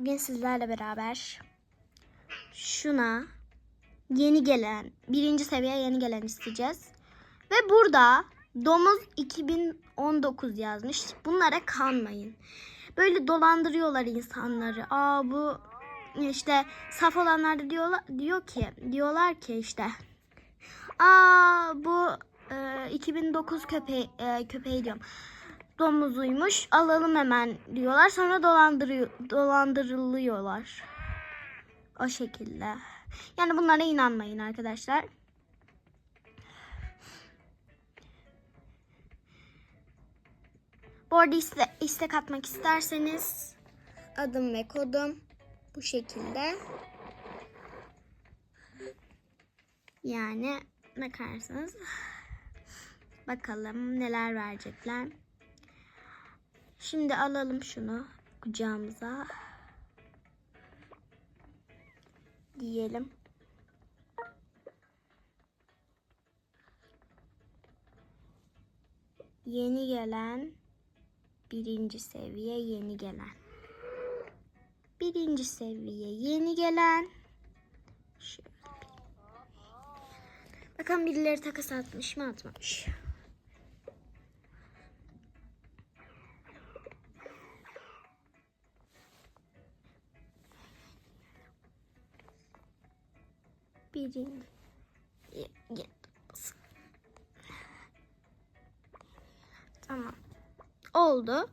Bugün sizlerle beraber şuna yeni gelen, birinci seviye yeni gelen isteyeceğiz. Ve burada domuz 2019 yazmış. Bunlara kanmayın. Böyle dolandırıyorlar insanları. Aa bu işte saf olanlar diyorlar, diyor ki diyorlar ki işte aa bu e, 2009 köpeği e, köpeği diyorum domuzuymuş. Alalım hemen diyorlar. Sonra dolandırıyor dolandırılıyorlar. O şekilde. Yani bunlara inanmayın arkadaşlar. Bu arada iste, istek atmak isterseniz adım ve kodum bu şekilde. Yani bakarsınız bakalım neler verecekler Şimdi alalım şunu kucağımıza. Diyelim. Yeni gelen birinci seviye yeni gelen. Birinci seviye yeni gelen. Şöyle. Bakalım birileri takas atmış mı atmamış. Birinci Tamam. Oldu.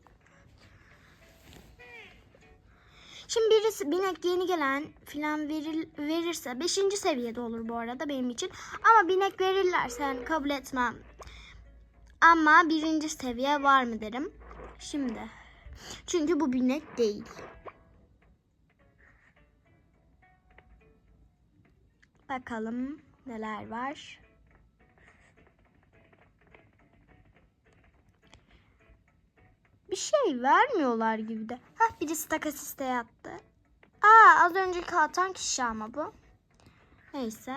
Şimdi birisi binek yeni gelen filan veril, verirse 5. seviyede olur bu arada benim için. Ama binek verirlerse yani kabul etmem. Ama birinci seviye var mı derim. Şimdi. Çünkü bu binek değil. Bakalım neler var. Bir şey vermiyorlar gibi de. Hah birisi takas isteği attı. Aa az önceki atan kişi ama bu. Neyse.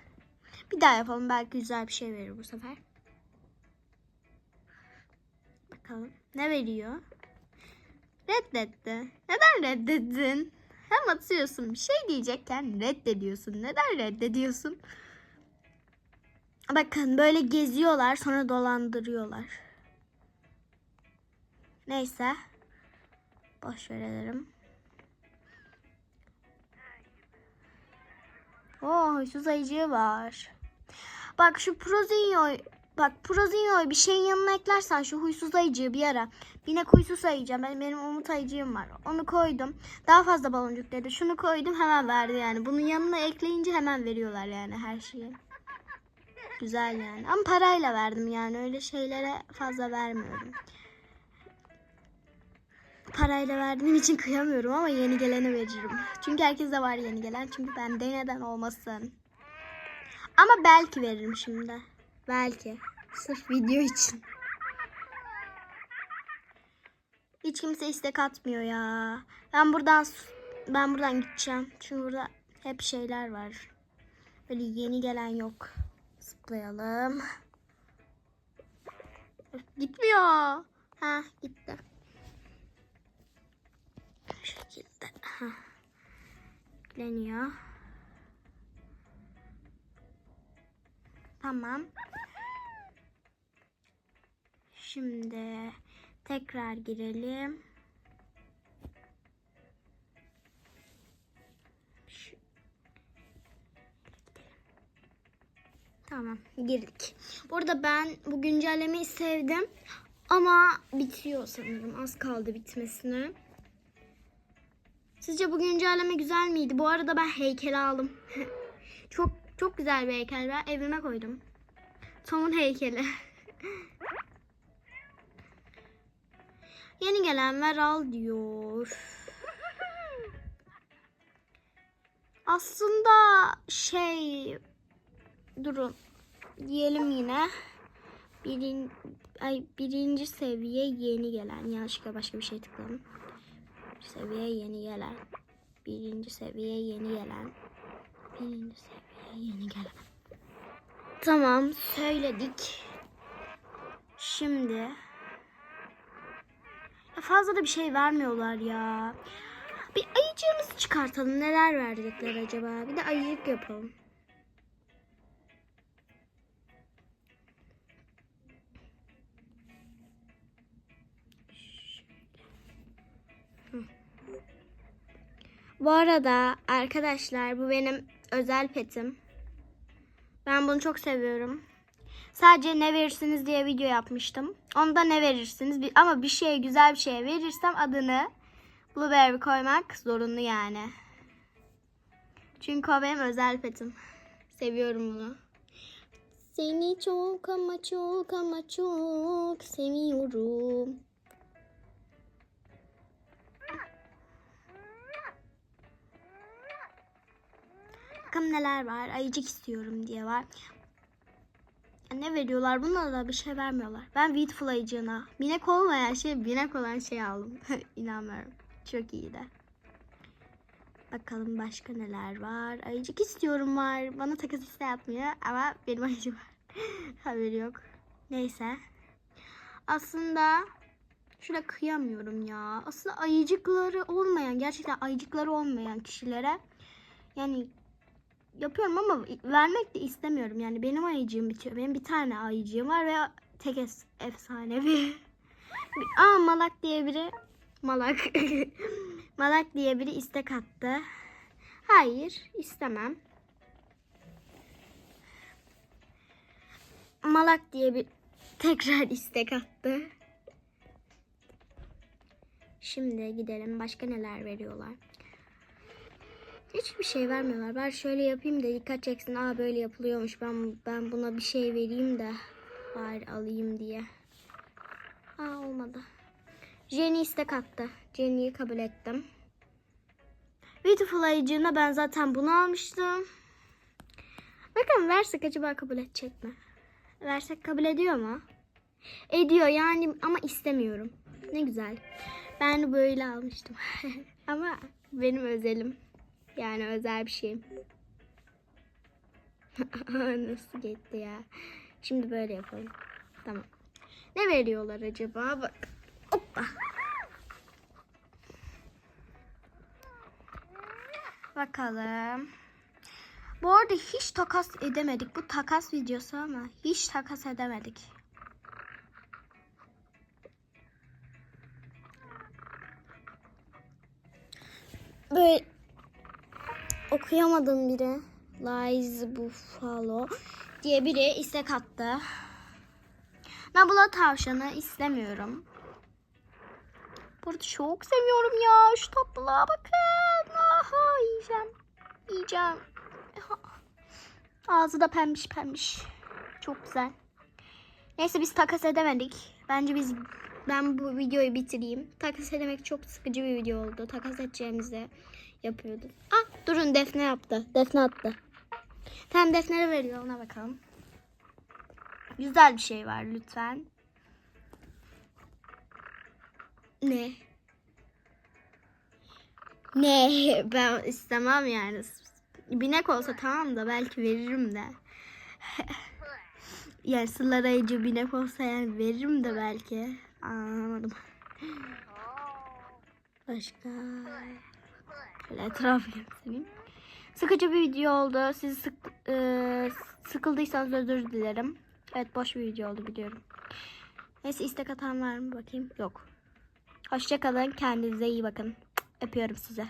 bir daha yapalım. Belki güzel bir şey verir bu sefer. Bakalım. Ne veriyor? Reddetti. Neden reddettin? Hem atıyorsun bir şey diyecekken reddediyorsun. Neden reddediyorsun? Bakın böyle geziyorlar sonra dolandırıyorlar. Neyse. Boş verelim. Oo huysuz ayıcığı var. Bak şu Prozinho Bak Prozinho'yu bir şeyin yanına eklersen şu huysuz ayıcığı bir ara. Binek huysuz ayıcı. Ben, benim umut ayıcığım var. Onu koydum. Daha fazla baloncuk dedi. Şunu koydum hemen verdi yani. Bunun yanına ekleyince hemen veriyorlar yani her şeyi. Güzel yani. Ama parayla verdim yani. Öyle şeylere fazla vermiyorum. Parayla verdiğim için kıyamıyorum ama yeni gelene veririm. Çünkü herkeste var yeni gelen. Çünkü bende neden olmasın. Ama belki veririm şimdi. Belki. Sırf video için. Hiç kimse istek atmıyor ya. Ben buradan ben buradan gideceğim. Çünkü burada hep şeyler var. Böyle yeni gelen yok. Zıplayalım. Gitmiyor. Ha gitti. Bu şekilde. Ha. Yükleniyor. Tamam. Şimdi tekrar girelim. Tamam girdik. Burada ben bu güncellemeyi sevdim. Ama bitiyor sanırım. Az kaldı bitmesine. Sizce bu güncelleme güzel miydi? Bu arada ben heykel aldım. çok çok güzel bir heykel. Ben evime koydum. Tom'un heykeli. Yeni gelenler al diyor. Aslında şey durun diyelim yine birin, ay, birinci seviye yeni gelen yanlışlıkla başka bir şey tıkladım. Seviye yeni gelen birinci seviye yeni gelen birinci seviye yeni gelen. Tamam söyledik. Şimdi fazla da bir şey vermiyorlar ya. Bir ayıcığımızı çıkartalım. Neler verecekler acaba? Bir de ayıcık yapalım. Bu arada arkadaşlar bu benim özel petim. Ben bunu çok seviyorum. Sadece ne verirsiniz diye video yapmıştım. Onda ne verirsiniz ama bir şeye güzel bir şeye verirsem adını Blueberry koymak zorunlu yani. Çünkü o benim özel petim. Seviyorum bunu. Seni çok ama çok ama çok seviyorum. Bakın neler var. Ayıcık istiyorum diye var. Ne veriyorlar? Bunlara da bir şey vermiyorlar. Ben Beautiful ayıcığına binek olmayan şey binek olan şey aldım. İnanmıyorum. Çok iyi de. Bakalım başka neler var. Ayıcık istiyorum var. Bana takas iste yapmıyor ama benim ayıcım var. Haberi yok. Neyse. Aslında şuna kıyamıyorum ya. Aslında ayıcıkları olmayan, gerçekten ayıcıkları olmayan kişilere yani yapıyorum ama vermek de istemiyorum. Yani benim ayıcığım bitiyor. Benim bir tane ayıcığım var ve tek es- efsanevi. Aa Malak diye biri Malak Malak diye biri istek attı. Hayır istemem. Malak diye bir tekrar istek attı. Şimdi gidelim. Başka neler veriyorlar? Hiçbir şey vermiyorlar. Ben şöyle yapayım da dikkat çeksin. Aa böyle yapılıyormuş. Ben ben buna bir şey vereyim de bari alayım diye. Aa olmadı. Jenny istek attı. Jenny'yi kabul ettim. Beautiful ayıcığına ben zaten bunu almıştım. Bakın versek acaba kabul edecek mi? Versek kabul ediyor mu? Ediyor yani ama istemiyorum. Ne güzel. Ben böyle almıştım. ama benim özelim. Yani özel bir şeyim. Nasıl gitti ya? Şimdi böyle yapalım. Tamam. Ne veriyorlar acaba? Bak. Hoppa. Bakalım. Bu arada hiç takas edemedik. Bu takas videosu ama hiç takas edemedik. Böyle okuyamadım biri. Lies Buffalo diye biri istek attı. Nabula tavşanı istemiyorum. Burada çok seviyorum ya. Şu tatlılığa bakın. Aha yiyeceğim. Yiyeceğim. Aha. Ağzı da pembiş pembiş. Çok güzel. Neyse biz takas edemedik. Bence biz ben bu videoyu bitireyim. Takas edemek çok sıkıcı bir video oldu. Takas edeceğimizi yapıyorduk. Ah durun Defne yaptı. Defne attı. Tamam Defne veriyor ona bakalım. Güzel bir şey var lütfen. Ne? Ne? Ben istemem yani. Binek olsa tamam da belki veririm de. yani Sıla Rayıcı binek olsa yani veririm de belki. Anlamadım. Başka. Şöyle etrafı göstereyim. Sıkıcı bir video oldu. Sizi sık, e, sıkıldıysanız özür dilerim. Evet boş bir video oldu biliyorum. Neyse istek atan var mı bakayım. Yok. Hoşçakalın. Kendinize iyi bakın. Öpüyorum size.